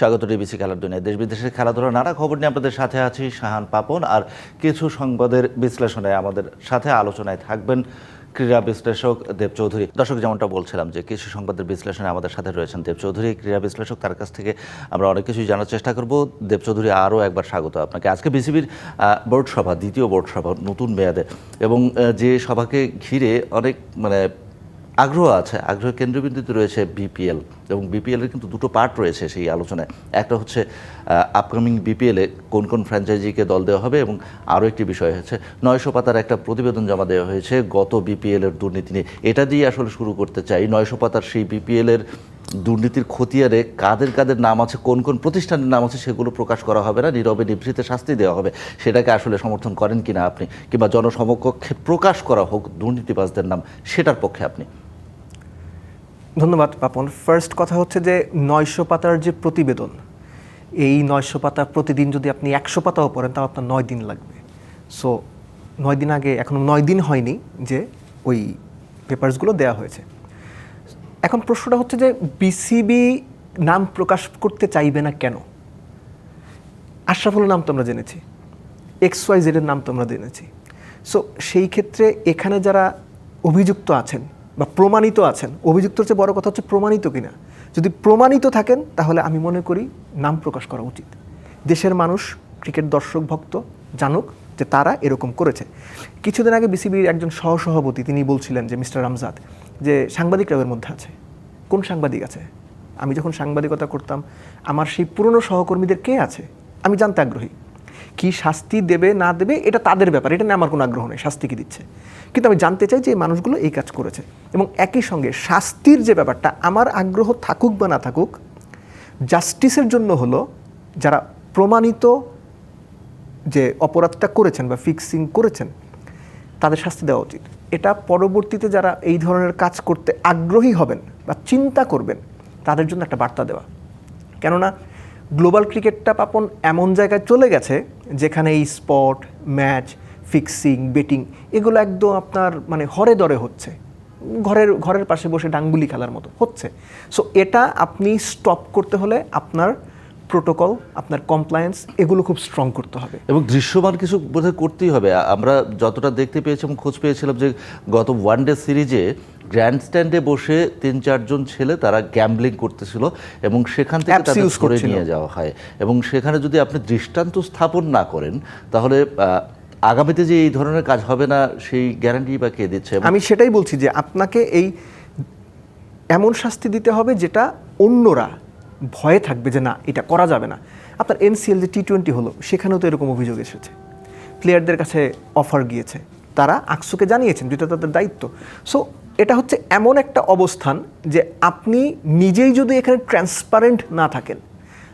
স্বাগত ডিবিসি খেলার দুনিয়া দেশ বিদেশের খেলাধুলার নানা খবর নিয়ে আপনাদের সাথে আছি শাহান পাপন, আর কিছু সংবাদের বিশ্লেষণে আমাদের সাথে আলোচনায় থাকবেন ক্রীড়া বিশ্লেষক দেব চৌধুরী। দর্শক, যেমনটা বলছিলাম যে কিছু সংবাদের বিশ্লেষণে আমাদের সাথে রয়েছেন দেব চৌধুরী, ক্রীড়া বিশ্লেষক, তার কাছ থেকে আমরা অনেক কিছুই জানার চেষ্টা করব। দেব চৌধুরী, আরও একবার স্বাগত আপনাকে। আজকে বিসিবির বোর্ড সভা, দ্বিতীয় বোর্ড সভা, নতুন মেয়াদে। এবং যে সভাকে ঘিরে অনেক মানে আগ্রহ আছে, আগ্রহের কেন্দ্রবিন্দুতে রয়েছে বিপিএল এবং বিপিএল এর কিন্তু দুটো পার্ট রয়েছে সেই আলোচনায়। একটা হচ্ছে আপকামিং বিপিএলে কোন কোন ফ্র্যাঞ্চাইজিকে দল দেওয়া হবে এবং আরও একটি বিষয় হচ্ছে, নয়শো পাতার একটা প্রতিবেদন জমা দেওয়া হয়েছে গত বিপিএল এর দুর্নীতি নিয়ে। এটা দিয়ে আসলে শুরু করতে চাই, নয়শো পাতার সেই বিপিএল এর দুর্নীতির খতিয়ারে কাদের কাদের নাম আছে, কোন কোন প্রতিষ্ঠানের নাম আছে সেগুলো প্রকাশ করা হবে না, নীরবে নিভৃতে শাস্তি দেওয়া হবে। সেটাকে আসলে সমর্থন করেন কিনা আপনি, কিংবা জনসমকক্ষে প্রকাশ করা হোক দুর্নীতিবাজদের নাম, সেটার পক্ষে আপনি। ধন্যবাদ, পাপন। ফার্স্ট কথা হচ্ছে যে, নয়শো পাতার যে প্রতিবেদন, এই নয়শো পাতা প্রতিদিন যদি আপনি একশো পাতাও পড়েন, তাও আপনার নয় দিন লাগবে। সো নয় দিন আগে, এখনও নয় দিন হয়নি যে ওই পেপারসগুলো দেওয়া হয়েছে। এখন প্রশ্নটা হচ্ছে যে বিসিবি নাম প্রকাশ করতে চাইবে না কেন? আশরাফুলের নাম তো আমরা জেনেছি। এক্স ওয়াই জেডের নাম তো আমরা জেনেছি। সো সেই ক্ষেত্রে এখানে যারা অভিযুক্ত আছেন বা প্রমাণিত আছেন। অভিযুক্তর চেয়ে বড় কথা হচ্ছে প্রমাণিত কিনা। যদি প্রমাণিত থাকেন, তাহলে আমি মনে করি নাম প্রকাশ করা উচিত। দেশের মানুষ, ক্রিকেট দর্শক, ভক্ত জানুক যে তারা এরকম করেছে। কিছুদিন আগে বিসিবির একজন সহসভাপতি, তিনি বলছিলেন যে মিস্টার রামজাদ, যে সাংবাদিকরা এর মধ্যে আছে। কোন সাংবাদিক আছে? আমি যখন সাংবাদিকতা করতাম, আমার সেই পুরনো সহকর্মীদের কে আছে? আমি জানতে আগ্রহী। কি শাস্তি দেবে, না দেবে, এটা তাদের ব্যাপার। এটা নিয়ে আমার কোনো আগ্রহ নেই, শাস্তি কি দিচ্ছে? কিন্তু আমি জানতে চাই যে এই মানুষগুলো এই কাজ করেছে। এবং একই সঙ্গে শাস্তির যে ব্যাপারটা, আমার আগ্রহ থাকুক বা না থাকুক, জাস্টিসের জন্য হলো যারা প্রমাণিত যে অপরাধটা করেছেন বা ফিক্সিং করেছেন, তাদের শাস্তি দেওয়া উচিত। এটা পরবর্তীতে যারা এই ধরনের কাজ করতে আগ্রহী হবেন বা চিন্তা করবেন, তাদের জন্য একটা বার্তা দেওয়া। কেননা গ্লোবাল ক্রিকেটটা পাপন এমন জায়গায় চলে গেছে যেখানে এই স্পট, ম্যাচ, ফিক্সিং, বেটিং এগুলো একদম আপনার মানে হরে দরে হচ্ছে। ঘরের ঘরের পাশে বসে ডাঙ্গুলি খেলার মতো হচ্ছে। সো এটা আপনি স্টপ করতে হলে আপনার প্রোটোকল আপনার কমপ্লায়েন্স এগুলো খুব স্ট্রং করতে হবে। এবং দৃশ্যমান কিছু বোধহয় করতেই হবে। আমরা যতটা দেখতে পেয়েছি এবং খোঁজ পেয়েছিলাম যে গত ওয়ান ডে সিরিজে গ্র্যান্ড স্ট্যান্ডে বসে তিন চারজন ছেলে তারা গ্যাম্বলিং করতেছিল এবং সেখান থেকে তাদের ধরে নিয়ে যাওয়া হয়। এবং সেখানে যদি আপনি দৃষ্টান্ত স্থাপন না করেন তাহলে আগামীতে যে এই ধরনের কাজ হবে না সেই গ্যারান্টি বা কে দিচ্ছে? আমি সেটাই বলছি যে আপনাকে এই এমন শাস্তি দিতে হবে যেটা অন্যরা ভয়ে থাকবে যে না, এটা করা যাবে না। আপনার এনসিএল যে টি টোয়েন্টি হলো, সেখানেও তো এরকম অভিযোগ এসেছে। প্লেয়ারদের কাছে অফার গিয়েছে। তারা আকসুকে জানিয়েছেন, যেটা তাদের দায়িত্ব। সো এটা হচ্ছে এমন একটা অবস্থান যে আপনি নিজেই যদি এখানে ট্রান্সপারেন্ট না থাকেন,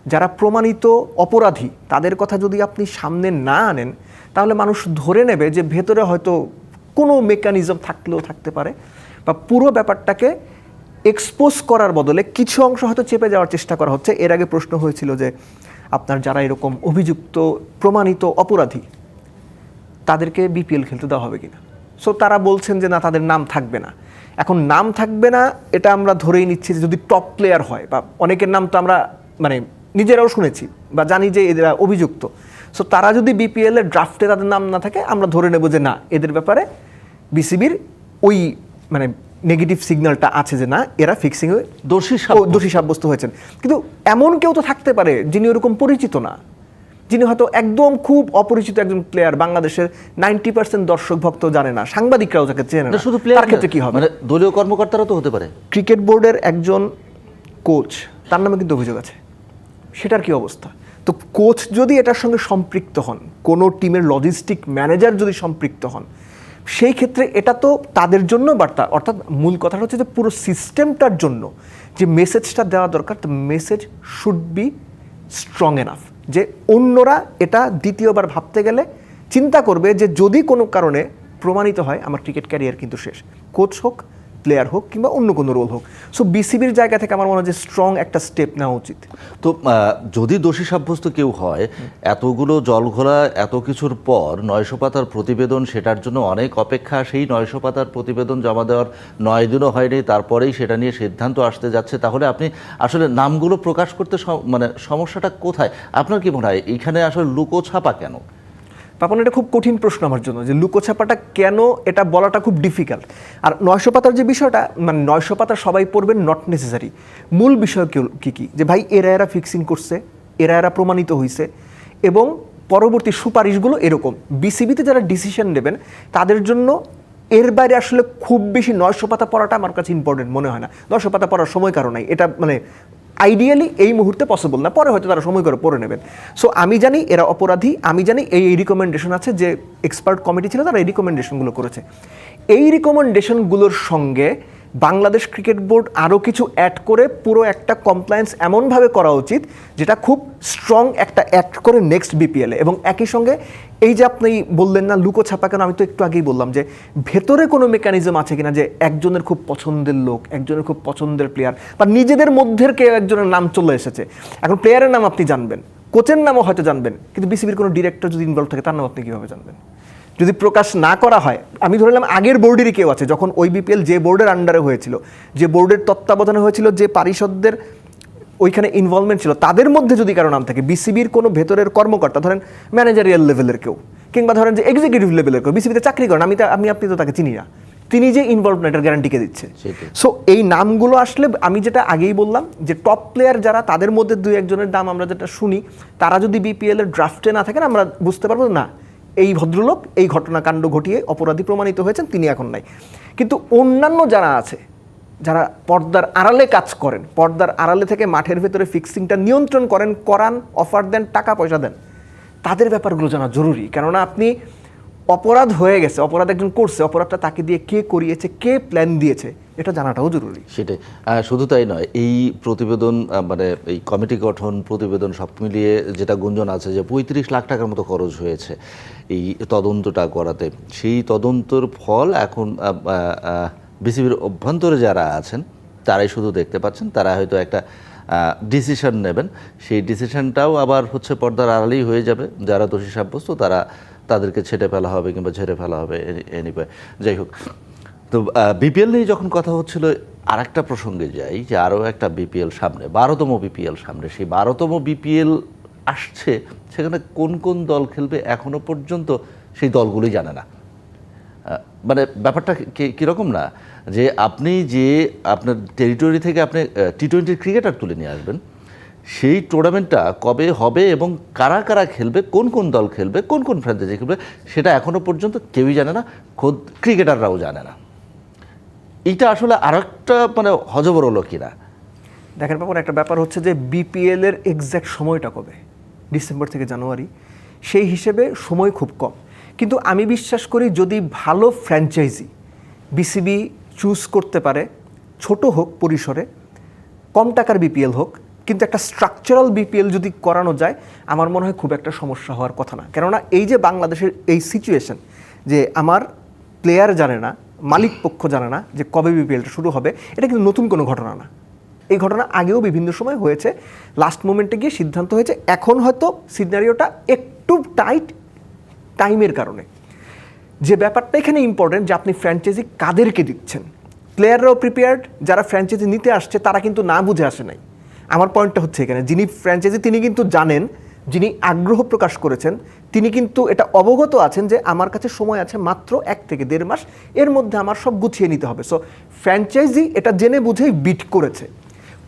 যারা প্রমাণিত অপরাধী, তাদের কথা যদি আপনি সামনে না আনেন, তাহলে মানুষ ধরে নেবে যে ভেতরে হয়তো কোনো মেকানিজম থাকলেও থাকতে পারে, বা পুরো ব্যাপারটাকে এক্সপোজ করার বদলে কিছু অংশ হয়তো চেপে যাওয়ার চেষ্টা করা হচ্ছে। এর আগে প্রশ্ন হয়েছিল যে, আপনার যারা এরকম অভিযুক্ত, প্রমাণিত অপরাধী, তাদেরকে বিপিএল খেলতে দেওয়া হবে কিনা? সো তারা বলছেন যে, না, তাদের নাম থাকবে না। এখন নাম থাকবে না, এটা আমরা ধরেই নিচ্ছি যে, যদি টপ প্লেয়ার হয়, বা অনেকের নাম তো আমরা মানে নিজেরাও শুনেছি, বা জানি যে, এরা অভিযুক্ত। সো তারা যদি বিপিএল এর ড্রাফটে তাদের নাম না থাকে, আমরা ধরে নেব যে, না, এদের ব্যাপারে বিসিবির ওই মানে নেগেটিভ সিগন্যালটা আছে যে না এরা ফিক্সিং হয়ে দোষী দোষী সাব্যস্ত হয়েছেন। কিন্তু এমন কেউ তো থাকতে পারে যিনি ওরকম পরিচিত না। যিনি হয়তো একদম খুব অপরিচিত একজন প্লেয়ার বাংলাদেশের নাইনটি পার্সেন্ট দর্শক ভক্ত জানে না সাংবাদিকরাও যাকে চেনে না। না শুধু প্লেয়ার ক্ষেত্রে কি হবে? মানে দলীয় কর্মকর্তারা তো হতে পারে। ক্রিকেট বোর্ডের একজন কোচ তার নামে কিন্তু অভিযোগ আছে। সেটার কি অবস্থা? তো কোচ যদি এটার সঙ্গে সম্পৃক্ত হন কোনো টিমের লজিস্টিক ম্যানেজার যদি সম্পৃক্ত হন সেই ক্ষেত্রে এটা তো তাদের জন্য বার্তা। অর্থাৎ মূল কথাটা হচ্ছে যে পুরো সিস্টেমটার জন্য যে মেসেজটা দেওয়া দরকার তো message should be strong enough যে অন্যরা এটা দ্বিতীয়বার ভাবতে গেলে চিন্তা করবে যে যদি কোনো কারণে প্রমাণিত হয়, আমার ক্রিকেট ক্যারিয়ার কিন্তু শেষ। কোচ হোক প্লেয়ার হোক কিংবা অন্য কোনো রোল হোক। সো বিসিবির জায়গা থেকে আমার মনে হয় যে স্ট্রং একটা স্টেপ নেওয়া উচিত। তো যদি দোষী সাব্যস্ত কেউ হয়, এতগুলো জলঘোলা এত কিছুর পর নয়শো পাতার প্রতিবেদন সেটার জন্য অনেক অপেক্ষা। সেই নয়শো পাতার প্রতিবেদন জমা দেওয়ার নয় দিনও হয়নি, তারপরেই সেটা নিয়ে সিদ্ধান্ত আসতে যাচ্ছে। তাহলে আপনি আসলে নামগুলো প্রকাশ করতে মানে সমস্যাটা কোথায়? আপনার কি মনে হয়, এখানে আসলে লুকো ছাপা কেন? পাপন, এটা খুব কঠিন প্রশ্ন আমার জন্য যে লুকোছাপাটা কেন এটা বলাটা খুব ডিফিকাল্ট আর নয়শো পাতার যে বিষয়টা মানে নয়শো পাতা সবাই পড়বেন নট নেসেসারি মূল বিষয় কি- কী? যে ভাই, এরা এরা ফিক্সিং করছে, এরা এরা প্রমাণিত হয়েছে এবং পরবর্তী সুপারিশগুলো এরকম। বিসিবিতে যারা ডিসিশন নেবেন, তাদের জন্য এর বাইরে আসলে খুব বেশি নয়শো পাতা পড়াটা আমার কাছে ইম্পর্টেন্ট মনে হয় না। নয়শো পাতা পড়ার সময় কারণ নাই এটা মানে আইডিয়ালি এই মুহূর্তে পসিবল না। পরে হয়তো তারা সময় করে পড়ে নেবেন। সো আমি জানি এরা অপরাধী। আমি জানি এই এই রিকমেন্ডেশন আছে যে এক্সপার্ট কমিটি ছিল, তারা এই রিকমেন্ডেশনগুলো করেছে। এই রিকমেন্ডেশনগুলোর সঙ্গে বাংলাদেশ ক্রিকেট বোর্ড আরও কিছু অ্যাড করে পুরো একটা কমপ্লায়েন্স এমনভাবে করা উচিত, যেটা খুব স্ট্রং একটা অ্যাক্ট করে নেক্সট বিপিএলে এবং একই সঙ্গে এই যে আপনি বললেন না, লুকো ছাপা কেন, আমি তো একটু আগেই বললাম যে ভেতরে কোনো মেকানিজম আছে কিনা যে একজনের খুব পছন্দের লোক, একজনের খুব পছন্দের প্লেয়ার বা নিজেদের মধ্যের কেউ একজনের নাম চলে এসেছে। এখন প্লেয়ারের নাম আপনি জানবেন কোচের নামও হয়তো জানবেন, কিন্তু বিসিবির কোনো ডিরেক্টর যদি ইনভলভ থাকে, তার নাম আপনি কীভাবে জানবেন? যদি প্রকাশ না করা হয় আমি ধরে নিলাম আগের বোর্ডেরই কেউ আছে যখন ওই বিপিএল যে বোর্ডের আন্ডারে হয়েছিল যে বোর্ডের তত্ত্বাবধানে হয়েছিল যে পারিষদদের ওইখানে ইনভলভমেন্ট ছিল তাদের মধ্যে যদি কারও নাম থাকে বিসিবির কোনো ভেতরের কর্মকর্তা ধরেন ম্যানেজারিয়াল লেভেলের কেউ কিংবা ধরেন যে এক্সিকিউটিভ লেভেলের কেউ বিসিবিতে চাকরি করেন আমি আমি আপনি তো তাকে চিনি না তিনি যে ইনভলভ না এটার গ্যারান্টি কে দিচ্ছে। সো এই নামগুলো আসলে আমি যেটা আগেই বললাম যে টপ প্লেয়ার যারা তাদের মধ্যে দুই একজনের নাম আমরা যেটা শুনি তারা যদি বিপিএল এর ড্রাফটে না থাকেন আমরা বুঝতে পারব না এই ভদ্রলোক এই ঘটনাকাণ্ড ঘটিয়ে অপরাধী প্রমাণিত হয়েছেন, তিনি এখন নাই। কিন্তু অন্যান্য যারা আছে, যারা পর্দার আড়ালে কাজ করেন, পর্দার আড়ালে থেকে মাঠের ভেতরে ফিক্সিংটা নিয়ন্ত্রণ করেন, করান অফার দেন, টাকা পয়সা দেন, তাদের ব্যাপারগুলো জানা জরুরি। কেননা আপনি অপরাধ হয়ে গেছে, অপরাধ একজন করছে, অপরাধটা তাকে দিয়ে কে করিয়েছে, কে প্ল্যান দিয়েছে এটা জানাটাও জরুরি। সেটাই। শুধু তাই নয়, এই প্রতিবেদন মানে এই কমিটি গঠন, প্রতিবেদন সব মিলিয়ে যেটা গুঞ্জন আছে যে পঁয়ত্রিশ লাখ টাকার মতো খরচ হয়েছে এই তদন্তটা করাতে। সেই তদন্তর ফল এখন বিসিবির অভ্যন্তরে যারা আছেন, তারাই শুধু দেখতে পাচ্ছেন, তারা হয়তো একটা ডিসিশন নেবেন। সেই ডিসিশনটাও আবার হচ্ছে পর্দার আড়ালেই হয়ে যাবে। যারা দোষী সাব্যস্ত, তারা তাদেরকে ছেটে ফেলা হবে কিংবা ঝেড়ে ফেলা হবে এনিওয়ে যাই হোক। তো বিপিএল নিয়ে যখন কথা হচ্ছিল আর একটা প্রসঙ্গে যাই যে আরও একটা বিপিএল সামনে, বারোতম বিপিএল সামনে, সেই বারোতম বিপিএল আসছে, সেখানে কোন কোন দল খেলবে এখনও পর্যন্ত সেই দলগুলি জানে না। মানে ব্যাপারটা কীরকম না? যে আপনি যে আপনার টেরিটরি থেকে আপনি টি টোয়েন্টির ক্রিকেটার তুলে নিয়ে আসবেন, সেই টুর্নামেন্টটা কবে হবে এবং কারা কারা খেলবে, কোন কোন দল খেলবে, কোন কোন ফ্র্যাঞ্চাইজি খেলবে, সেটা এখনও পর্যন্ত কেউই জানে না, খোদ ক্রিকেটাররাও জানে না। এইটা আসলে আরেকটা মানে হজবর হলো কিনা? দেখেন পাপন একটা ব্যাপার হচ্ছে যে বিপিএল এর এক্স্যাক্ট সময়টা কবে? ডিসেম্বর থেকে জানুয়ারি সেই হিসেবে সময় খুব কম। কিন্তু আমি বিশ্বাস করি যদি ভালো ফ্র্যাঞ্চাইজি বিসিবি চুজ করতে পারে, ছোট হোক পরিসরে, কম টাকার বিপিএল হোক, কিন্তু একটা স্ট্রাকচারাল বিপিএল যদি করানো যায়, আমার মনে হয় খুব একটা সমস্যা হওয়ার কথা না। কেননা এই যে বাংলাদেশের এই সিচুয়েশন যে আমার প্লেয়ার জানে না মালিক পক্ষ জানে না যে কবে বিপিএলটা শুরু হবে। এটা কিন্তু নতুন কোনো ঘটনা না। এই ঘটনা আগেও বিভিন্ন সময় হয়েছে। লাস্ট মোমেন্টে গিয়ে সিদ্ধান্ত হয়েছে, এখন হয়তো সিনারিওটা একটু টাইট টাইমের কারণে। যে ব্যাপারটা এখানে ইম্পর্টেন্ট যে আপনি ফ্র্যাঞ্চাইজি কাদেরকে দিচ্ছেন। প্লেয়াররাও প্রিপেয়ার্ড যারা ফ্র্যাঞ্চাইজি নিতে আসছে, তারা কিন্তু না বুঝে আসে নাই। আমার পয়েন্টটা হচ্ছে এখানে, যিনি ফ্র্যাঞ্চাইজি তিনি কিন্তু জানেন, যিনি আগ্রহ প্রকাশ করেছেন তিনি কিন্তু এটা অবগত আছেন যে আমার কাছে সময় আছে মাত্র এক থেকে দেড় মাস, এর মধ্যে আমার সব গুছিয়ে নিতে হবে। সো ফ্র্যাঞ্চাইজি এটা জেনে বুঝেই বিট করেছে।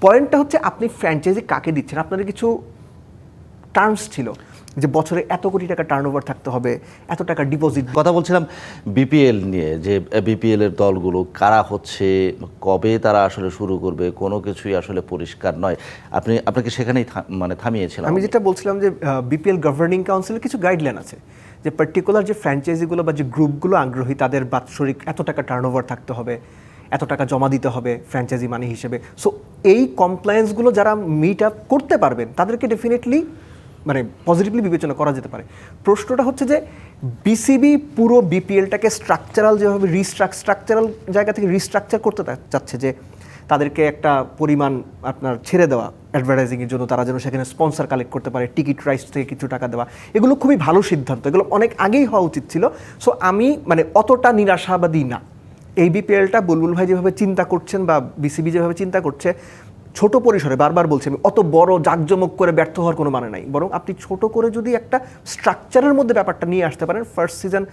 পয়েন্টটা হচ্ছে আপনি ফ্র্যাঞ্চাইজি কাকে দিচ্ছেন? আপনাদের কিছু টার্মস ছিল। যে বছরে এত কোটি টাকা টার্নওভার থাকতে হবে এত টাকা ডিপোজিট কথা বলছিলাম বিপিএল নিয়ে যে বিপিএল এর দলগুলো কারা হচ্ছে কবে তারা আসলে শুরু করবে কোনো কিছুই আসলে পরিষ্কার নয়। আপনি আপনাকে সেখানেই মানে থামিয়েছিলাম আমি যেটা বলছিলাম যে বিপিএল গভর্নিং কাউন্সিলের কিছু গাইডলাইন আছে যে পার্টিকুলার যে ফ্র্যাঞ্চাইজিগুলো বা যে গ্রুপগুলো আগ্রহী তাদের বাৎসরিক এত টাকা টার্নওভার থাকতে হবে এত টাকা জমা দিতে হবে ফ্র্যাঞ্চাইজি মানি হিসেবে। সো এই কমপ্লায়েন্সগুলো যারা মিট আপ করতে পারবেন তাদেরকে ডেফিনেটলি মানে পজিটিভলি বিবেচনা করা যেতে পারে। প্রশ্নটা হচ্ছে যে বিসিবি পুরো বিপিএলটাকে স্ট্রাকচারাল যেভাবে রিস্ট্রাকচারাল জায়গা থেকে রিস্ট্রাকচার করতে চাচ্ছে যে তাদেরকে একটা পরিমাণ আপনার ছেড়ে দেওয়া অ্যাডভার্টাইজিংয়ের জন্য তারা যেন সেখানে স্পন্সর কালেক্ট করতে পারে টিকিট রাইস থেকে কিছু টাকা দেওয়া। এগুলো খুবই ভালো সিদ্ধান্ত। এগুলো অনেক আগেই হওয়া উচিত ছিল। সো আমি মানে অতটা নিরাশাবাদী না। এই বিপিএলটা বুলবুল ভাই যেভাবে চিন্তা করছেন বা বিসিবি যেভাবে চিন্তা করছে ছোট পরিসরে বারবার বলছি আমি, অত বড় জাঁকজমক করে ব্যর্থ হওয়ার কোনো মানে নাই। বরং আপনি ছোট করে যদি একটা স্ট্রাকচারের মধ্যে ব্যাপারটা নিয়ে আসতে পারেন ফার্স্ট সিজন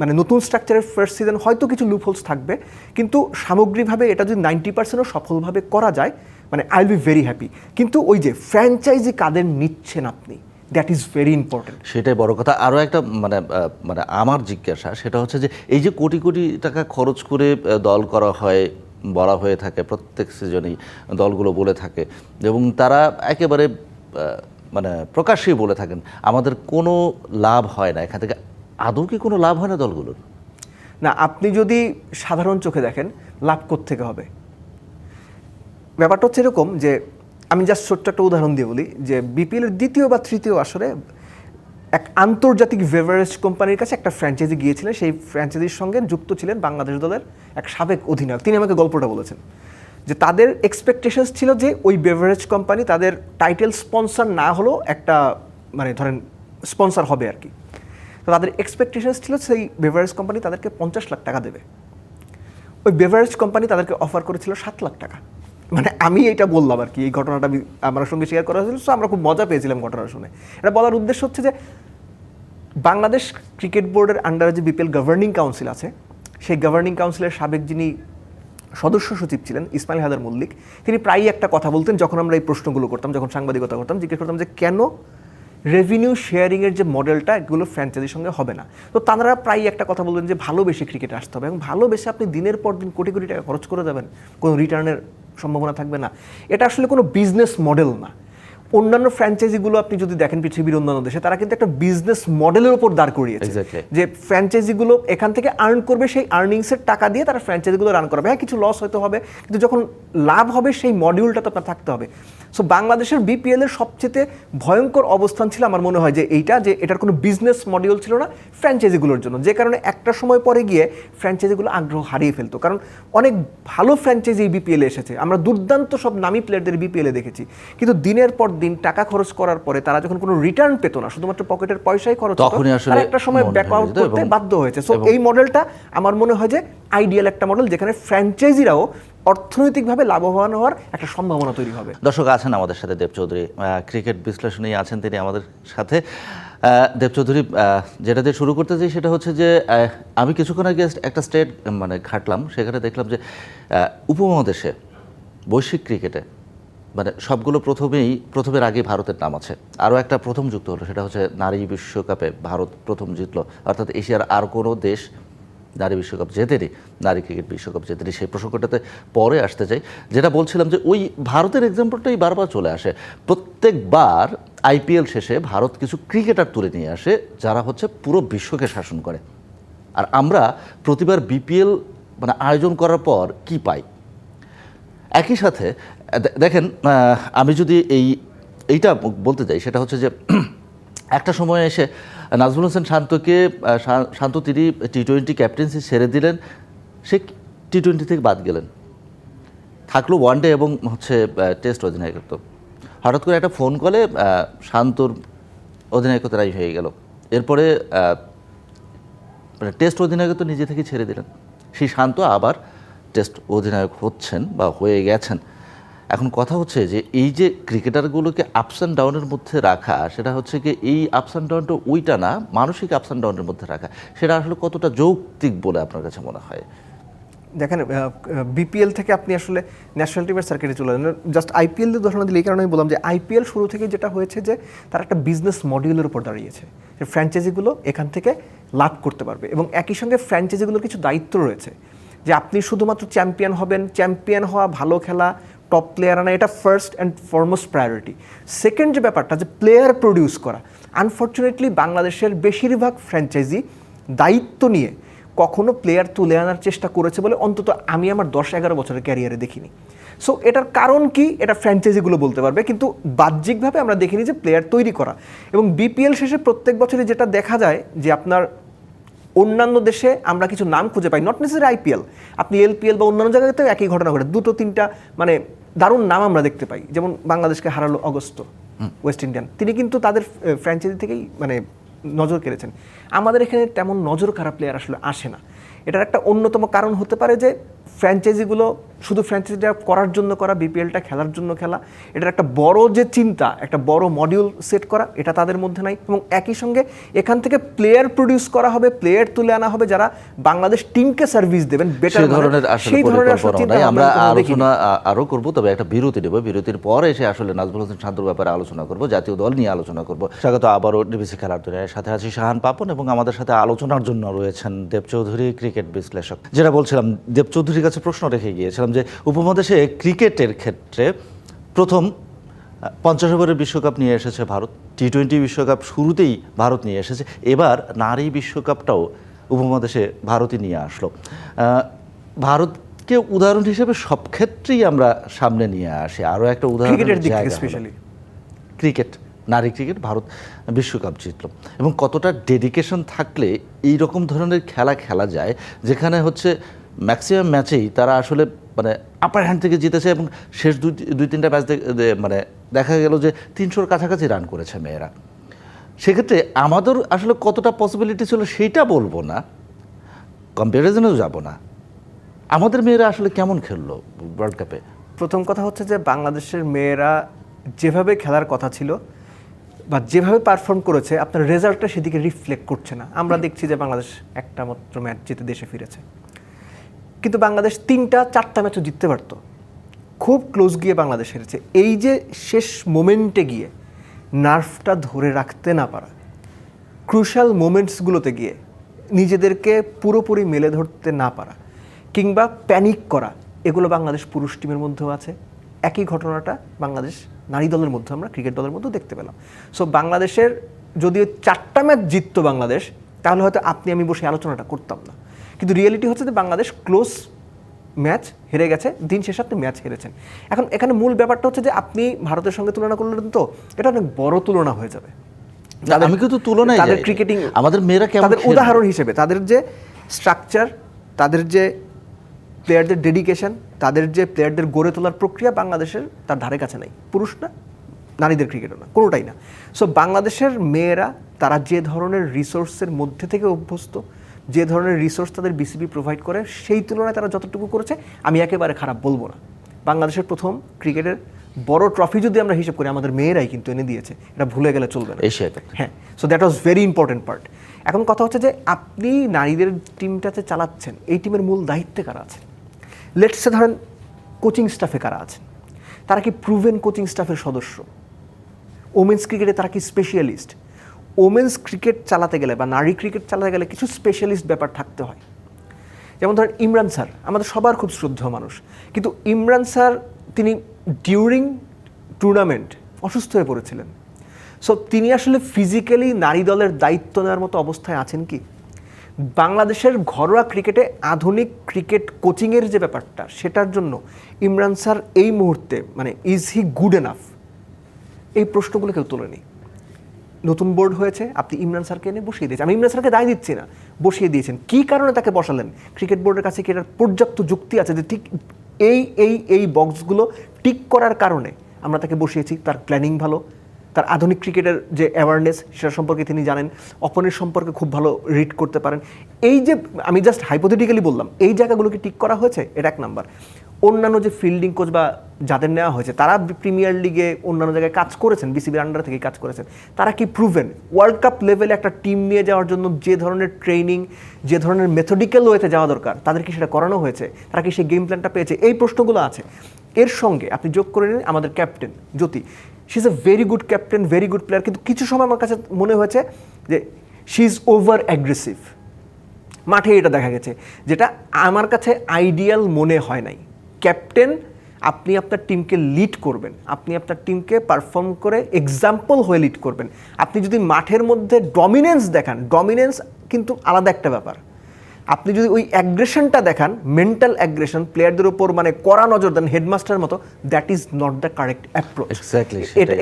মানে নতুন স্ট্রাকচারের ফার্স্ট সিজন হয়তো কিছু লুপহোলস থাকবে, কিন্তু সামগ্রিকভাবে এটা যদি নাইনটি পার্সেন্টও সফলভাবে করা যায় মানে I will be very happy কিন্তু ওই যে ফ্র্যাঞ্চাইজি কাদের নিচ্ছেন আপনি? দ্যাট ইজ ভেরি ইম্পর্টেন্ট সেটাই বড় কথা। আরও একটা মানে মানে আমার জিজ্ঞাসা, সেটা হচ্ছে যে এই যে কোটি কোটি টাকা খরচ করে দল করা হয় বলা হয়ে থাকে, প্রত্যেক সিজনেই দলগুলো বলে থাকে এবং তারা একেবারে মানে প্রকাশ্যেই বলে থাকেন, আমাদের কোনো লাভ হয় না। এখান থেকে আদৌ কি কোনো লাভ হয় না দলগুলোর? না, আপনি যদি সাধারণ চোখে দেখেন, লাভ থেকে হবে? ব্যাপারটা হচ্ছে এরকম যে, আমি জাস্ট ছোট্ট একটা উদাহরণ দিয়ে বলি যে বিপিএলের দ্বিতীয় বা তৃতীয় আসরে এক আন্তর্জাতিক বেভারেজ কোম্পানির কাছে একটা ফ্র্যাঞ্চাইজি গিয়েছিলেন। সেই ফ্র্যাঞ্চাইজির সঙ্গে যুক্ত ছিলেন বাংলাদেশ দলের এক সাবেক অধিনায়ক। তিনি আমাকে গল্পটা বলেছেন। যে তাদের এক্সপেকটেশনস ছিল যে ওই বেভারেজ কোম্পানি তাদের টাইটেল স্পন্সর না হলেও একটা মানে ধরেন স্পন্সর হবে আর কি। তো তাদের এক্সপেকটেশনস ছিল সেই বেভারেজ কোম্পানি তাদেরকে পঞ্চাশ লাখ টাকা দেবে। ওই বেভারেজ কোম্পানি তাদেরকে অফার করেছিল সাত লাখ টাকা। মানে আমি এটা বললাম আর কি, এই ঘটনাটা আমার সঙ্গে শেয়ার করা হয়েছিল সো আমরা খুব মজা পেয়েছিলাম ঘটনা শুনে। এটা বলার উদ্দেশ্য হচ্ছে যে, বাংলাদেশ ক্রিকেট বোর্ডের আন্ডারে যে বিপিএল গভর্নিং কাউন্সিল আছে, সেই গভর্নিং কাউন্সিলের সাবেক যিনি সদস্য সচিব ছিলেন, ইসমাইল হায়দার মল্লিক, তিনি প্রায়ই একটা কথা বলতেন যখন আমরা এই প্রশ্নগুলো করতাম, যখন সাংবাদিকতা করতাম, জিজ্ঞেস করতাম যে, কেন রেভিনিউ শেয়ারিংয়ের যে মডেলটা এগুলো ফ্র্যাঞ্চাইজির সঙ্গে হবে না? তো তারা প্রায়ই একটা কথা বলবেন যে, ভালোবেসে ক্রিকেটে আসতে হবে এবং ভালোবেসে আপনি দিনের পর দিন কোটি কোটি টাকা খরচ করে যাবেন, কোনো রিটার্নের সম্ভাবনা থাকবে না। এটা আসলে কোনো বিজনেস মডেল না। অন্যান্য ফ্র্যাঞ্চাইজিগুলো আপনি যদি দেখেন পৃথিবীর অন্যান্য দেশে তারা কিন্তু একটা বিজনেস মডেলের উপর দাঁড় করিয়েছে। যে ফ্র্যাঞ্চাইজিগুলো এখান থেকে আর্ন করবে সেই আর্নিংসের টাকা দিয়ে তারা ফ্র্যাঞ্চাইজিগুলো রান করবে। হ্যাঁ কিছু লস হয়তো হবে কিন্তু যখন লাভ হবে সেই মডিউলটা তো আপনার থাকতে হবে। সো বাংলাদেশের বিপিএল এর সবচেয়ে ভয়ঙ্কর অবস্থান ছিল আমার মনে হয় যে এইটা যে এটার কোনো বিজনেস মডিউল ছিল না ফ্র্যাঞ্চাইজিগুলোর জন্য। যে কারণে একটা সময় পরে গিয়ে ফ্র্যাঞ্চাইজিগুলো আগ্রহ হারিয়ে ফেলতো। কারণ অনেক ভালো ফ্র্যাঞ্চাইজি বিপিএল এসেছে। আমরা দুর্দান্ত সব নামী প্লেয়ারদের বিপিএলে দেখেছি। কিন্তু দিনের পর দিন টাকা খরচ করার পরে তারা যখন কোনো রিটার্ন পেত না শুধুমাত্র পকেটের পয়সাই খরচ একটা সময় ব্যাক আউট করতে বাধ্য হয়েছে। সো এই মডেলটা আমার মনে হয় যে আইডিয়াল একটা মডেল যেখানে ফ্র্যাঞ্চাইজিরাও অর্থনৈতিকভাবে লাভবান হওয়ার একটা সম্ভাবনা তৈরি হবে। দর্শক আছেন আমাদের সাথে দেব চৌধুরী। ক্রিকেট বিশ্লেষণী আছেন তিনি আমাদের সাথে। দেব চৌধুরী যেটা দিয়ে শুরু করতে চাই সেটা হচ্ছে যে আমি কিছুক্ষণ আগে একটা স্টেট মানে ঘাটলাম। সেখানে দেখলাম যে উপমহাদেশে বৈশ্বিক ক্রিকেটে মানে সবগুলো প্রথমেই, প্রথমের আগে ভারতের নাম আছে। আরও একটা প্রথম যুক্ত হলো, সেটা হচ্ছে নারী বিশ্বকাপে ভারত প্রথম জিতলো। অর্থাৎ এশিয়ার আর কোনো দেশ নারী বিশ্বকাপ জেতেনি, নারী ক্রিকেট বিশ্বকাপ জেতেনি। সেই প্রসঙ্গটাতে পরে আসতে চাই। যেটা বলছিলাম যে ওই ভারতের এক্সাম্পলটাই বারবার চলে আসে। প্রত্যেকবার আইপিএল শেষে ভারত কিছু ক্রিকেটার তুলে নিয়ে আসে, যারা হচ্ছে পুরো বিশ্বকে শাসন করে। আর আমরা প্রতিবার বিপিএল মানে আয়োজন করার পর কি পাই? একই সাথে দেখেন আমি যদি এই, এইটা বলতে চাই, সেটা হচ্ছে যে একটা সময় এসে, নাজমুল হোসেন শান্তকে শান্ত তিনি টি টোয়েন্টি ক্যাপ্টেন্সি ছেড়ে দিলেন। সে টি টোয়েন্টি থেকে বাদ গেলেন। থাকল ওয়ানডে এবং হচ্ছে টেস্ট অধিনায়কত্ব। হঠাৎ করে একটা ফোন কলে শান্তর অধিনায়কত্ব রাই হয়ে গেল। এরপরে মানে টেস্ট অধিনায়কত্ব নিজে থেকে ছেড়ে দিলেন। সেই শান্ত আবার টেস্ট অধিনায়ক হচ্ছেন বা হয়ে গেছেন। এখন কথা হচ্ছে যে এই যে ক্রিকেটারগুলোকে আপস অ্যান্ড ডাউনের মধ্যে রাখা, সেটা হচ্ছে কি এই আপস অ্যান্ড ডাউনটা ওইটা না, মানসিক আপস অ্যান্ড ডাউনের মধ্যে রাখা, সেটা আসলে কতটা যৌক্তিক বলে আপনার কাছে মনে হয়? দেখেন বিপিএল থেকে আপনি আসলে ন্যাশনাল টিমের সার্কিটে চলে যান। জাস্ট আইপিএল দিয়ে উদাহরণ দিলে এই কারণে আমি বললাম যে আইপিএল শুরু থেকে যেটা হয়েছে যে তার একটা বিজনেস মডিউলের উপর দাঁড়িয়েছে, যে ফ্র্যাঞ্চাইজিগুলো এখান থেকে লাভ করতে পারবে। এবং একই সঙ্গে ফ্র্যাঞ্চাইজিগুলোর কিছু দায়িত্ব রয়েছে, যে আপনি শুধুমাত্র চ্যাম্পিয়ন হবেন চ্যাম্পিয়ন হওয়া ভালো খেলা টপ প্লেয়ার আনা, এটা first and foremost priority second যে ব্যাপারটা, যে প্লেয়ার প্রডিউস করা আনফর্চুনেটলি বাংলাদেশের বেশিরভাগ ফ্র্যাঞ্চাইজি দায়িত্ব নিয়ে কখনো প্লেয়ার তুলে আনার চেষ্টা করেছে বলে অন্তত আমি আমার দশ এগারো বছরের ক্যারিয়ারে দেখিনি। সো এটার কারণ কি? এটা ফ্র্যাঞ্চাইজিগুলো বলতে পারবে, কিন্তু বাহ্যিকভাবে আমরা দেখিনি যে প্লেয়ার তৈরি করা। এবং বিপিএল শেষে প্রত্যেক বছরই যেটা দেখা যায় যে আপনার অন্যান্য দেশে আমরা কিছু নাম খুঁজে পাই নট নেসেসারি আইপিএল আপনি এলপিএল বা অন্যান্য জায়গাতেও একই ঘটনা ঘটে, দুটো, তিনটা মানে দারুণ নাম আমরা দেখতে পাই। যেমন বাংলাদেশকে হারালো অগস্ত ওয়েস্ট ইন্ডিয়ান তিনি কিন্তু তাদের ফ্র্যাঞ্চাইজি থেকেই মানে নজর কেড়েছেন। আমাদের এখানে তেমন নজর খারাপ প্লেয়ার আসলে আসে না। এটার একটা অন্যতম কারণ হতে পারে যে ফ্র্যাঞ্চাইজিগুলো শুধু ফ্র্যাঞ্চাইজিটা করার জন্য করা বিপিএলটা খেলার জন্য খেলা এটার একটা বড় যে চিন্তা একটা বড় মডিউল সেট করা এটা তাদের মধ্যে নাই। এবং একই সঙ্গে এখান থেকে প্লেয়ার প্রডিউস করা হবে প্লেয়ার তুলে আনা হবে যারা বাংলাদেশ টিমকে সার্ভিস দেবেন বেটার ধরনের সেই ধরনের আমরা। আলোচনা আ- আরও করব তবে একটা বিরতি দেব বিরতির পর এসে আসলে নাজমুল হোসেন শান্তর ব্যাপারে আলোচনা করব জাতীয় দল নিয়ে আলোচনা করব। স্বাগত আবারও ডিবিসি খেলার দুনিয়ার সাথে আছি শাহান পাপন এবং আমাদের সাথে আলোচনার জন্য রয়েছেন দেব চৌধুরী ক্রিকেট বিশ্লেষক। যেটা বলছিলাম দেব চৌধুরীর কাছে প্রশ্ন রেখে গিয়েছিলাম যে উপমহাদেশে ক্রিকেটের ক্ষেত্রে প্রথম পঞ্চাশ ওভারের বিশ্বকাপ নিয়ে এসেছে ভারত টি টোয়েন্টি বিশ্বকাপ শুরুতেই ভারত নিয়ে এসেছে এবার নারী বিশ্বকাপটাও উপমহাদেশে ভারতই নিয়ে আসলো। আহ, ভারতকে উদাহরণ হিসেবে সব ক্ষেত্রেই আমরা সামনে নিয়ে আসি। আরও একটা উদাহরণ স্পেশালি ক্রিকেট নারী ক্রিকেট ভারত বিশ্বকাপ জিতল। এবং কতটা ডেডিকেশন থাকলে এই রকম ধরনের খেলা খেলা যায় যেখানে হচ্ছে ম্যাক্সিমাম ম্যাচেই তারা আসলে মানে আপার হ্যান্ড থেকে জিতেছে এবং শেষ দুই দুই, তিনটা ম্যাচ মানে দেখা গেল যে তিনশোর কাছাকাছি রান করেছে মেয়েরা। সেক্ষেত্রে আমাদের আসলে কতটা পসিবিলিটি ছিল সেইটা বলব না কম্প্যারিজনেও যাব না। আমাদের মেয়েরা আসলে কেমন খেললো ওয়ার্ল্ড কাপে প্রথম কথা হচ্ছে যে বাংলাদেশের মেয়েরা যেভাবে খেলার কথা ছিল বা যেভাবে পারফর্ম করেছে, আপনার রেজাল্টটা সেদিকে রিফ্লেক্ট করছে না। আমরা দেখছি যে বাংলাদেশ একটা মাত্র ম্যাচ জিতে দেশে ফিরেছে। কিন্তু বাংলাদেশ তিনটা, চারটা ম্যাচও জিততে পারতো। খুব ক্লোজ গিয়ে বাংলাদেশ হেরেছে। এই যে শেষ মোমেন্টে গিয়ে নার্ভটা ধরে রাখতে না পারা ক্রুশাল মোমেন্টসগুলোতে গিয়ে নিজেদেরকে পুরোপুরি মেলে ধরতে না পারা, কিংবা প্যানিক করা, এগুলো বাংলাদেশ পুরুষ টিমের মধ্যেও আছে। একই ঘটনাটা বাংলাদেশ নারী দলের মধ্যে আমরা ক্রিকেট দলের মধ্যেও দেখতে পেলাম। সো বাংলাদেশের যদি চারটা ম্যাচ জিততো বাংলাদেশ, তাহলে হয়তো আপনি আমি বসে আলোচনাটা করতাম না। কিন্তু রিয়েলিটি হচ্ছে যে বাংলাদেশ ক্লোজ ম্যাচ হেরে গেছে দিন শেষে আপনি ম্যাচ হেরেছেন। এখন এখানে মূল ব্যাপারটা হচ্ছে যে আপনি ভারতের সঙ্গে তুলনা করলেন তো এটা অনেক বড় তুলনা হয়ে যাবে। আমি কিন্তু তুলনায় তাদের ক্রিকেটিং আমাদের মেয়েরা তাদের উদাহরণ হিসেবে তাদের যে স্ট্রাকচার তাদের যে প্লেয়ারদের ডেডিকেশন তাদের যে প্লেয়ারদের গড়ে তোলার প্রক্রিয়া বাংলাদেশের তার ধারে কাছে নাই। পুরুষ না নারীদের ক্রিকেটও না কোনোটাই না। সো বাংলাদেশের মেয়েরা তারা যে ধরনের রিসোর্সের মধ্যে থেকে অভ্যস্ত যে ধরনের রিসোর্স তাদের বিসিবি প্রোভাইড করে সেই তুলনায় তারা যতটুকু করেছে আমি একেবারে খারাপ বলব না। বাংলাদেশের প্রথম ক্রিকেটের বড় ট্রফি যদি আমরা হিসেব করি আমাদের মেয়েরাই কিন্তু এনে দিয়েছে। এটা ভুলে গেলে চলবে না। এশিয়া কাপ হ্যাঁ so that was very important part এখন কথা হচ্ছে যে আপনি নারীদের টিমটাতে চালাচ্ছেন এই টিমের মূল দায়িত্বে কারা আছেন? লেটসে ধরেন কোচিং স্টাফে কারা আছেন? তারা কি প্রুভেন কোচিং স্টাফের সদস্য? ওমেন্স ক্রিকেটে তারা কি স্পেশালিস্ট ওমেন্স ক্রিকেট চালাতে গেলে বা নারী ক্রিকেট চালাতে গেলে কিছু স্পেশালিস্ট ব্যাপার থাকতে হয়। যেমন ধরেন ইমরান স্যার, আমাদের সবার খুব শ্রদ্ধেয় মানুষ। কিন্তু ইমরান স্যার, তিনি ডিউরিং টুর্নামেন্ট অসুস্থ হয়ে পড়েছিলেন। সো তিনি আসলে ফিজিক্যালি নারী দলের দায়িত্ব নেওয়ার মতো অবস্থায় আছেন কি? বাংলাদেশের ঘরোয়া ক্রিকেটে আধুনিক ক্রিকেট কোচিংয়ের যে ব্যাপারটা, সেটার জন্য ইমরান স্যার এই মুহূর্তে মানে ইজ হি গুড এনাফ এই প্রশ্নগুলো কেউ তোলেনি নতুন বোর্ড হয়েছে, আপনি ইমরান স্যারকে এনে বসিয়ে দিয়েছেন। আমি ইমরান স্যারকে দায় দিচ্ছি না, বসিয়ে দিয়েছেন। কী কারণে তাকে বসালেন? ক্রিকেট বোর্ডের কাছে কি এটার পর্যাপ্ত যুক্তি আছে যে ঠিক এই এই এই বক্সগুলো টিক করার কারণে আমরা তাকে বসিয়েছি? তার প্ল্যানিং ভালো, তার আধুনিক ক্রিকেটের যে অ্যাওয়ারনেস সেটা সম্পর্কে তিনি জানেন অপনের সম্পর্কে খুব ভালো রিড করতে পারেন। এই যে, আমি জাস্ট হাইপোথেটিক্যালি বললাম, এই জায়গাগুলোকে ঠিক করা হয়েছে এটা এক নাম্বার অন্যান্য যে ফিল্ডিং কোচ বা যাদের নেওয়া হয়েছে, তারা প্রিমিয়ার লিগে অন্যান্য জায়গায় কাজ করেছেন বিসিবির আন্ডার থেকে কাজ করেছেন, তারা কি প্রুভেন ওয়ার্ল্ড কাপ লেভেলে একটা টিম নিয়ে যাওয়ার জন্য যে ধরনের ট্রেনিং যে ধরনের মেথডিক্যাল ওয়েতে যাওয়া দরকার, তাদের কি সেটা করানো হয়েছে? তারা কি সেই গেম প্ল্যানটা পেয়েছে? এই প্রশ্নগুলো আছে। এর সঙ্গে আপনি যোগ করে নিন আমাদের captain Jyoti. She is a very good captain very good player কিন্তু কিছু সময় আমার কাছে মনে হয়েছে যে শি ইজ ওভার অ্যাগ্রেসিভ মাঠে এটা দেখা গেছে, যেটা আমার কাছে আইডিয়াল মনে হয় নাই। ক্যাপ্টেন আপনি আপনার টিমকে লিড করবেন। আপনি আপনার টিমকে পারফর্ম করে এক্সাম্পল হয়ে লিড করবেন। আপনি যদি মাঠের মধ্যে ডমিনেন্স দেখান ডমিনেন্স কিন্তু আলাদা একটা ব্যাপার। আপনি যদি ওই অ্যাগ্রেশনটা দেখান মেন্টাল অ্যাগ্রেশন প্লেয়ারদের উপর মানে কড়া নজর দেন হেডমাস্টারের মতো that is not the correct approach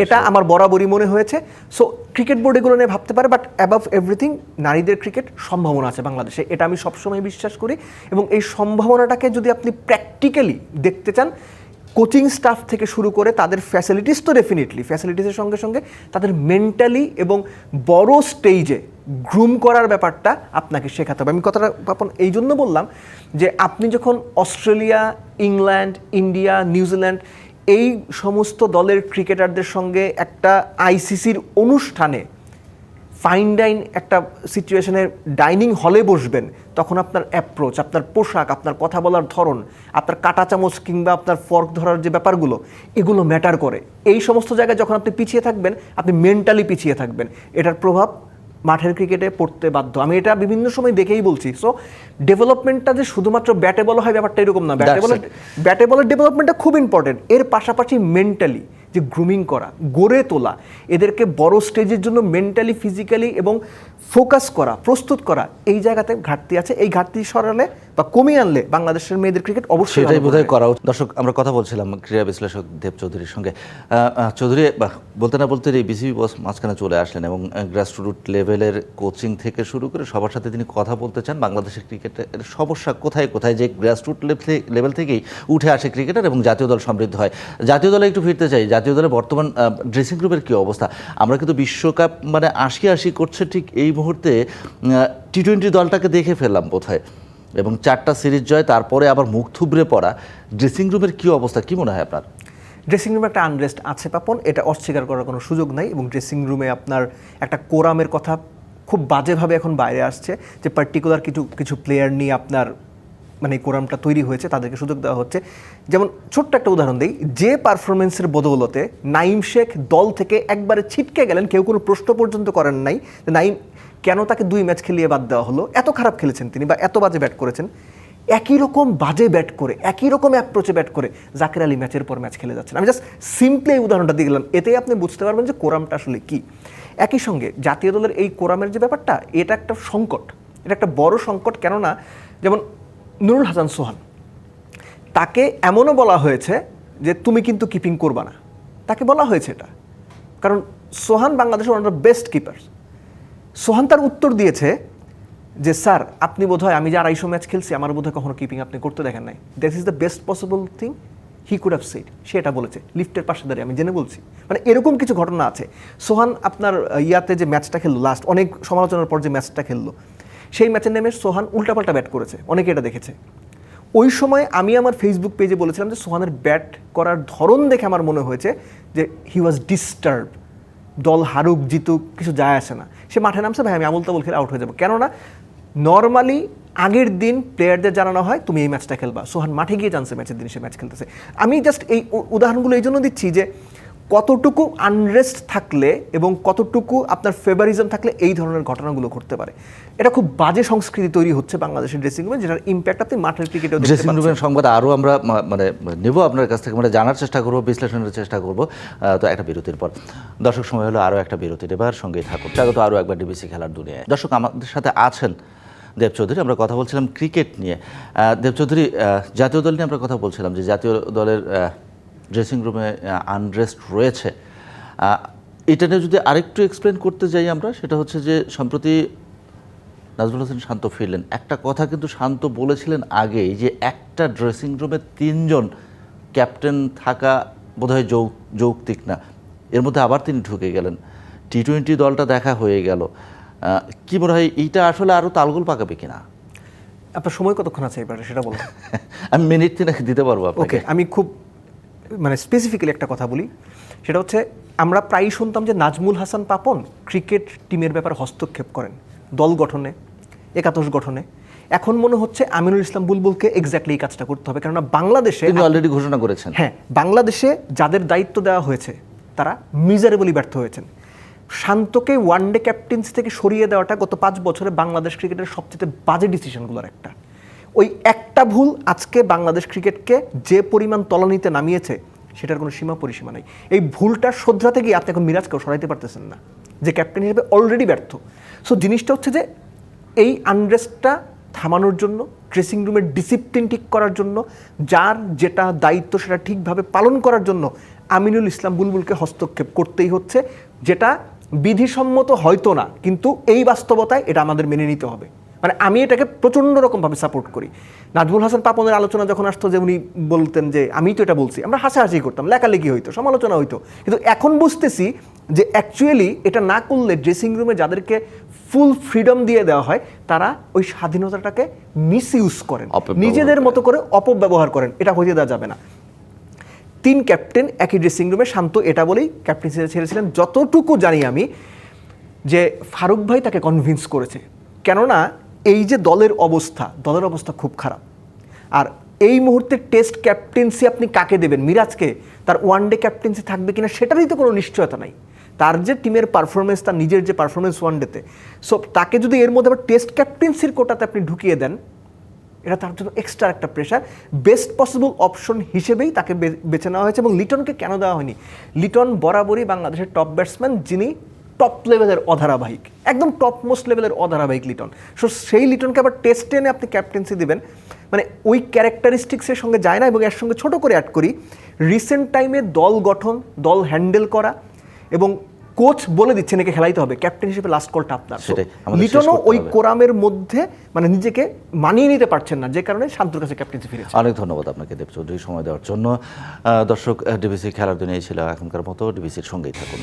এটা আমার বরাবরই মনে হয়েছে। সো ক্রিকেট বোর্ড এগুলো নিয়ে ভাবতে পারে বাট অ্যাবাভ এভরিথিং নারীদের ক্রিকেট সম্ভাবনা আছে বাংলাদেশে। এটা আমি সবসময় বিশ্বাস করি এবং এই সম্ভাবনাটাকে যদি আপনি প্র্যাকটিক্যালি দেখতে চান কোচিং স্টাফ থেকে শুরু করে তাদের ফ্যাসিলিটিস তো ডেফিনেটলি ফ্যাসিলিটিসের সঙ্গে সঙ্গে তাদের মেন্টালি এবং বড় স্টেজে গ্রুম করার ব্যাপারটা আপনাকে শেখাতে হবে। আমি কথাটা পাপন এই জন্য বললাম যে আপনি যখন অস্ট্রেলিয়া, ইংল্যান্ড, ইন্ডিয়া নিউজিল্যান্ড এই সমস্ত দলের ক্রিকেটারদের সঙ্গে একটা আইসিসির অনুষ্ঠানে ফাইন ডাইন একটা সিচুয়েশনের ডাইনিং হলে বসবেন তখন আপনার অ্যাপ্রোচ আপনার পোশাক আপনার কথা বলার ধরন আপনার কাটা চামচ কিংবা আপনার ফর্ক ধরার যে ব্যাপারগুলো এগুলো ম্যাটার করে। এই সমস্ত জায়গায় যখন আপনি পিছিয়ে থাকবেন আপনি মেন্টালি পিছিয়ে থাকবেন। এটার প্রভাব মাঠের ক্রিকেটে পড়তে বাধ্য। আমি এটা বিভিন্ন সময় দেখেই বলছি। সো ডেভেলপমেন্টটা যে শুধুমাত্র ব্যাটে বলা হয় ব্যাপারটা এরকম না। ব্যাটে বলে ব্যাটে বলের ডেভেলপমেন্টটা খুব ইম্পর্টেন্ট এর পাশাপাশি মেন্টালি যে গ্রুমিং করা গড়ে তোলা এদেরকে বড় স্টেজের জন্য মেন্টালি ফিজিক্যালি এবং ফোকাস করা প্রস্তুত করা এই জায়গাতে ঘাটতি আছে। এই ঘাটতি সরালে বা কমিয়ে আনলে বাংলাদেশের মেয়েদের ক্রিকেট অবশ্যই সেটাই ভালো বোধহয় করা দর্শক আমরা কথা বলছিলাম ক্রীড়া বিশ্লেষক দেব চৌধুরীর সঙ্গে। চৌধুরী বলতে না বলতে এই বিসিবি বস মাঝখানে চলে আসলেন এবং গ্রাসরুট লেভেলের কোচিং থেকে শুরু করে সবার সাথে তিনি কথা বলতে চান। বাংলাদেশের ক্রিকেটের সমস্যা কোথায় কোথায়? যে গ্রাসরুট লেভেল থেকেই উঠে আসে ক্রিকেটার এবং জাতীয় দল সমৃদ্ধ হয়। জাতীয় দলে একটু ফিরতে চাই। জাতীয় দলে বর্তমান ড্রেসিং গ্রুপের কী অবস্থা? আমরা কিন্তু বিশ্বকাপ মানে আশি আশি করছে ঠিক এই মুহূর্তে টি টোয়েন্টি দলটাকে দেখে ফেললাম বোধহয়। এবং চারটা সিরিজ জয়, তারপরে আবার মুখ থুবড়ে পড়া ড্রেসিং রুমের কি অবস্থা? কি মনে হয় আপনার? ড্রেসিং রুমে একটা আনরেস্ট আছে পাপন, এটা অস্বীকার করার কোনো সুযোগ নাই এবং ড্রেসিং রুমে আপনার একটা কোরামের কথা খুব বাজেভাবে এখন বাইরে আসছে যে পার্টিকুলার কিছু কিছু প্লেয়ার নিয়ে আপনার মানে কোরামটা তৈরি হয়েছে, তাদেরকে সুযোগ দেওয়া হচ্ছে। যেমন ছোট্ট একটা উদাহরণ দিই, যে পারফরমেন্সের বদৌলতে নাইম শেখ দল থেকে একবারে ছিটকে গেলেন, কেউ কোনো প্রশ্ন পর্যন্ত করেন নাই নাইম কেন তাকে দুই ম্যাচ খেলিয়ে বাদ দেওয়া হলো? এত খারাপ খেলেছেন তিনি বা এত বাজে ব্যাট করেছেন। একই রকম বাজে ব্যাট করে, একই রকম অ্যাপ্রোচে ব্যাট করে জাকের আলী ম্যাচের পর ম্যাচ খেলে যাচ্ছেন। আমি জাস্ট সিম্পলি এই উদাহরণটা দিয়ে গেলাম এতেই আপনি বুঝতে পারবেন যে কোরামটা আসলে কি। একই সঙ্গে জাতীয় দলের এই কোরামের যে ব্যাপারটা, এটা একটা সংকট। এটা একটা বড় সংকট। কেননা, যেমন নুরুল হাসান সোহান, তাকে এমনও বলা হয়েছে যে তুমি কিন্তু কিপিং করবা না। তাকে বলা হয়েছে এটা। কারণ সোহান বাংলাদেশের one of best keeper Sohan তার উত্তর দিয়েছে যে, স্যার, আপনি বোধহয়, আমি যে আড়াইশো ম্যাচ খেলছি, আমার বোধহয় কখনো কিপিং আপনি করতে দেখেন নাই। That is the best possible thing he could have said সে এটা বলেছে। লিফটের পাশে দাঁড়িয়ে আমি জেনে বলছি। মানে এরকম কিছু ঘটনা আছে। সোহান আপনার ইয়াতে যে ম্যাচটা খেললো লাস্ট অনেক সমালোচনার পর যে ম্যাচটা খেললো সেই ম্যাচের নেমে সোহান উল্টাপাল্টা ব্যাট করেছে। অনেকে এটা দেখেছে। ওই সময় আমি আমার ফেসবুক পেজে বলেছিলাম যে সোহানের ব্যাট করার ধরন দেখে আমার মনে হয়েছে যে হি ওয়াজ ডিস্টার্ব দল হারুক, জিতুক, কিছু যায় আসে না। সে মাঠে নামছে, ভাই, আমি আমল তাবল খেলে আউট হয়ে যাব। কেননা নর্মালি আগের দিন প্লেয়ারদের জানানো হয়, তুমি এই ম্যাচটা খেলবা। সোহান মাঠে গিয়ে জানছে ম্যাচের দিন সে ম্যাচ খেলতেছে। আমি জাস্ট এই উদাহরণগুলো এই জন্য দিচ্ছি যে কতটুকু আনরেস্ট থাকলে এবং কতটুকু আপনার ফেভারিজম থাকলে এই ধরনের ঘটনাগুলো ঘটতে পারে? এটা খুব বাজে সংস্কৃতি তৈরি হচ্ছে বাংলাদেশের ড্রেসিং রুমে যেটার ইম্প্যাক্ট আপনি মাঠের ক্রিকেটেও দেখতে ড্রেসিং রুমের সংবাদ আরও আমরা মানে নেব আপনার কাছ থেকে মানে জানার চেষ্টা করব বিশ্লেষণের চেষ্টা করব। তো একটা বিরতির পর। দর্শক সময় হলো আরও একটা বিরতির এবার সঙ্গেই থাকুন। স্বাগত আরও একবার ডিবিসি খেলার দুনিয়ায়। দর্শক আমাদের সাথে আছেন দেব চৌধুরী আমরা কথা বলছিলাম ক্রিকেট নিয়ে। দেব চৌধুরী জাতীয় দল নিয়ে আমরা কথা বলছিলাম যে জাতীয় দলের ড্রেসিং রুমে আনরেস্ট রয়েছে। এটা নিয়ে যদি আরেকটু এক্সপ্লেন করতে যাই আমরা সেটা হচ্ছে যে সম্প্রতি নাজমুল হোসেন শান্ত ফিরলেন। একটা কথা কিন্তু শান্ত বলেছিলেন আগেই যে একটা ড্রেসিং রুমে তিনজন ক্যাপ্টেন থাকা বোধহয় যৌ যৌক্তিক না। এর মধ্যে আবার তিনি ঢুকে গেলেন। টি টোয়েন্টি দলটা দেখা হয়ে গেল। কি মনে হয় এইটা আসলে আরও তালগোল পাকাবে কিনা? আপনার সময় কতক্ষণ আছে এবারে? সেটা বলুন। আমি মিনিট তিনেক দিতে পারব ওকে আমি খুব মানে স্পেসিফিক্যালি একটা কথা বলি সেটা হচ্ছে আমরা প্রায়ই শুনতাম যে নাজমুল হাসান পাপন ক্রিকেট টিমের ব্যাপারে হস্তক্ষেপ করেন দল গঠনে একাদশ গঠনে। এখন মনে হচ্ছে আমিনুল ইসলাম বুলবুলকে এক্স্যাক্টলি এই কাজটা করতে হবে কেননা বাংলাদেশে অলরেডি ঘোষণা করেছেন। হ্যাঁ বাংলাদেশে যাদের দায়িত্ব দেওয়া হয়েছে তারা মিজারেবলি ব্যর্থ হয়েছেন। শান্তকে ওয়ানডে ক্যাপ্টেন্সি থেকে সরিয়ে দেওয়াটা গত পাঁচ বছরে বাংলাদেশ ক্রিকেটের সবচেয়ে বাজে ডিসিশনগুলোর একটা। ওই একটা ভুল আজকে বাংলাদেশ ক্রিকেটকে যে পরিমাণ তলানিতে নামিয়েছে, সেটার কোনো সীমা পরিসীমা নেই। এই ভুলটা শোধরাতে গিয়ে আপনি এখন মিরাজকেও সরাইতে পারতেছেন না, যে ক্যাপ্টেন হিসেবে অলরেডি ব্যর্থ। সো জিনিসটা হচ্ছে যে এই আনরেস্টটা থামানোর জন্য ড্রেসিং রুমের ডিসিপ্লিন ঠিক করার জন্য, যার যেটা দায়িত্ব সেটা ঠিকভাবে পালন করার জন্য আমিনুল ইসলাম বুলবুলকে হস্তক্ষেপ করতেই হচ্ছে, যেটা বিধিসম্মত হয়তো না, কিন্তু এই বাস্তবতায় এটা আমাদের মেনে নিতে হবে। মানে আমি এটাকে প্রচণ্ড রকমভাবে সাপোর্ট করি। নাজমুল হাসান পাপনের আলোচনা যখন আসতো যে উনি বলতেন যে আমি তো এটা বলছি। আমরা হাসাহাসি করতাম লেখালেখি হইতো সমালোচনা হইতো। কিন্তু এখন বুঝতেছি যে অ্যাকচুয়ালি এটা না করলে ড্রেসিং রুমে যাদেরকে ফুল ফ্রিডম দিয়ে দেওয়া হয় তারা ওই স্বাধীনতাটাকে মিস ইউজ করেন নিজেদের মতো করে অপব্যবহার করেন। এটা হইতে দেওয়া যাবে না। তিন ক্যাপ্টেন একই ড্রেসিং রুমে শান্ত এটা বলেই ক্যাপ্টেন ছেড়েছিলেন। যতটুকু জানি আমি যে ফারুক ভাই তাকে কনভিন্স করেছে। কেননা যে দলের অবস্থা দলের অবস্থা খুব খারাপ। আর এই মুহূর্তে টেস্ট ক্যাপ্টেন্সি আপনি কাকে দেবেন? মিরাজকে? তার ওয়ান ডে ক্যাপ্টেন্সি থাকবে কিনা সেটারই তো কোনো নিশ্চয়তা নাই। তার যে টিমের পারফরমেন্স তার নিজের যে পারফরমেন্স ওয়ান ডেতে সো তাকে যদি এর মধ্যে আবার টেস্ট ক্যাপ্টেন্সির কোটাতে আপনি ঢুকিয়ে দেন, এটা তার জন্য এক্সট্রা একটা প্রেশার বেস্ট পসিবল অপশন হিসেবেই তাকে বেছে নেওয়া হয়েছে এবং লিটনকে কেন দেওয়া হয়নি? লিটন বরাবরই বাংলাদেশের টপ ব্যাটসম্যান যিনি টপ লেভেলের অধারাবাহিক একদম টপ মোস্ট লেভেলের অধারাবাহিক লিটন। সো সেই লিটনকে আবার টেস্ট টেনে আপনি ক্যাপ্টেন্সি দিবেন। মানে ওই ক্যারেক্টারিস্টিক্সের সঙ্গে যায় না এবং এর সঙ্গে ছোট করে অ্যাড করি। রিসেন্ট টাইমে দল গঠন দল হ্যান্ডেল করা এবং কোচ বলে দিচ্ছেন একে খেলাইতে হবে। ক্যাপ্টেন হিসেবে লাস্ট কলটা আপনার। লিটনও ওই কোরামের মধ্যে মানে নিজেকে মানিয়ে নিতে পারছেন না যে কারণে শান্তর কাছে ক্যাপ্টেন্সি ফিরেছে। অনেক ধন্যবাদ আপনাকে দেব চৌধুরী সময় দেওয়ার জন্য। দর্শক ডিবিসি খেলার দুনিয়ায় ছিল এখনকার মতো। ডিবিসির সঙ্গেই থাকুন।